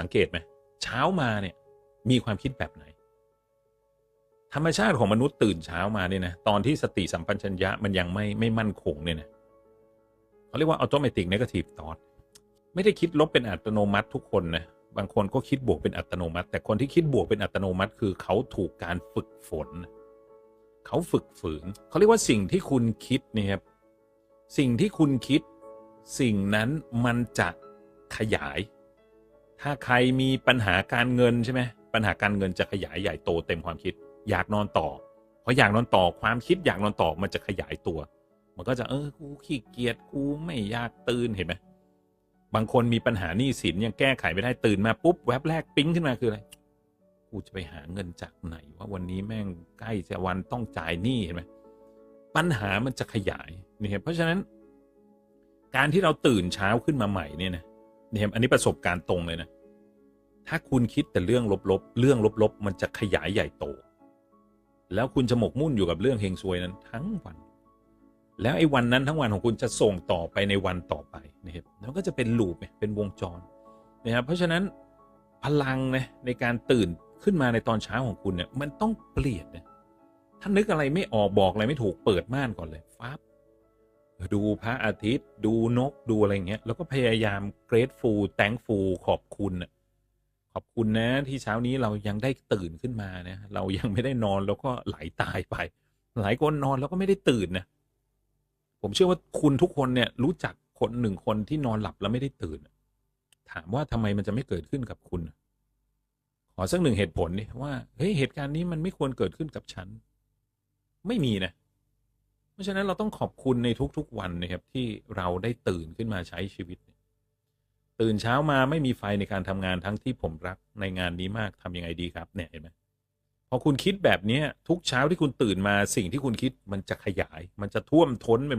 สังเกตไหมเช้ามาเนี่ย มีความคิดแบบไหน ธรรมชาติของมนุษย์ตื่นเช้ามาเนี่ยนะตอนที่สติสัมปชัญญะมันยังไม่ไม่มั่นคงเนี่ยนะเขาเรียกว่า automatic negative thought ไม่ได้คิดลบเป็นอัตโนมัติทุกคนนะบางคนก็คิดบวกเป็นอัตโนมัติ แต่คนที่คิดบวกเป็นอัตโนมัติ คือเขาถูกการฝึกฝน เขาฝึกฝืน เขาเรียกว่าสิ่งที่คุณคิดเนี่ยครับสิ่งที่คุณคิด สิ่งนั้นมันจะขยาย ถ้าใครมีปัญหาการเงินใช่ไหมปัญหาการเงินจะขยายใหญ่โตเต็มความคิด อยากนอนต่อพออยากนอนต่อความคิดอยากนอนต่อมันจะขยายตัว มันก็จะเออกูขี้เกียจกูไม่อยากตื่นเห็นไหมบางคนมีปัญหาหนี้สินยังแก้ไขไม่ได้ตื่นมาปุ๊บแวบแรกปิ๊งขึ้นมาคืออะไรกูจะไปหาเงินจากไหนว่าวันนี้แม่งใกล้จะวันต้องจ่ายหนี้เห็นไหมปัญหามันจะขยายนี่ครับเพราะฉะนั้น การที่เราตื่นเช้าขึ้นมาใหม่เนี่ยนะ เนี่ยอันนี้ประสบการณ์ตรงเลยนะ ถ้าคุณคิดแต่เรื่องลบๆ เรื่องลบๆ มันจะขยายใหญ่โต แล้วคุณจะหมกมุ่นอยู่กับเรื่องเฮงซวยนั้นทั้งวัน แล้วไอ้วันนั้นทั้งวันของคุณจะส่งต่อไปในวันต่อไปนะครับแล้วก็จะเป็นลูปเป็นวงจรนะครับเพราะฉะนั้นพลังนะในการตื่นขึ้นมาในตอนเช้าของคุณเนี่ยมันต้องเปลี่ยนนะถ้านึกอะไรไม่ออกบอกอะไรไม่ถูกเปิดม่านก่อนเลยฟ้าบ ดูพระอาทิตย์ ดูนกดูอะไรเงี้ยแล้วก็พยายาม grateful thankful ขอบคุณขอบคุณนะที่เช้านี้เรายังได้ตื่นขึ้นมานะเรายังไม่ได้นอนแล้วก็ไหลตายไป หลายคนนอนแล้วก็ไม่ได้ตื่นนะผมเชื่อว่าคุณทุกคนเนี่ยรู้จักคนหนึ่งคนที่นอนหลับแล้วไม่ได้ตื่น ถามว่าทำไมมันจะไม่เกิดขึ้นกับคุณ ขอสักหนึ่งเหตุผลดิว่าเฮ้ยเหตุการณ์นี้มันไม่ควรเกิดขึ้นกับฉัน ไม่มีนะ ราะฉะนั้นเราต้องขอบคุณในทุกๆวันนะครับที่เราได้ตื่นขึ้นมาใช้ชีวิต ตื่นเช้ามาไม่มีไฟในการทำงานทั้งที่ผมรักในงานนี้มากทำยังไงดีครับเนี่ยเห็นไหมพอคุณคิดแบบนี้ทุกเช้าที่คุณตื่นมาสิ่งที่คุณคิดมันจะขยาย มันจะท่วมท้นไปหมด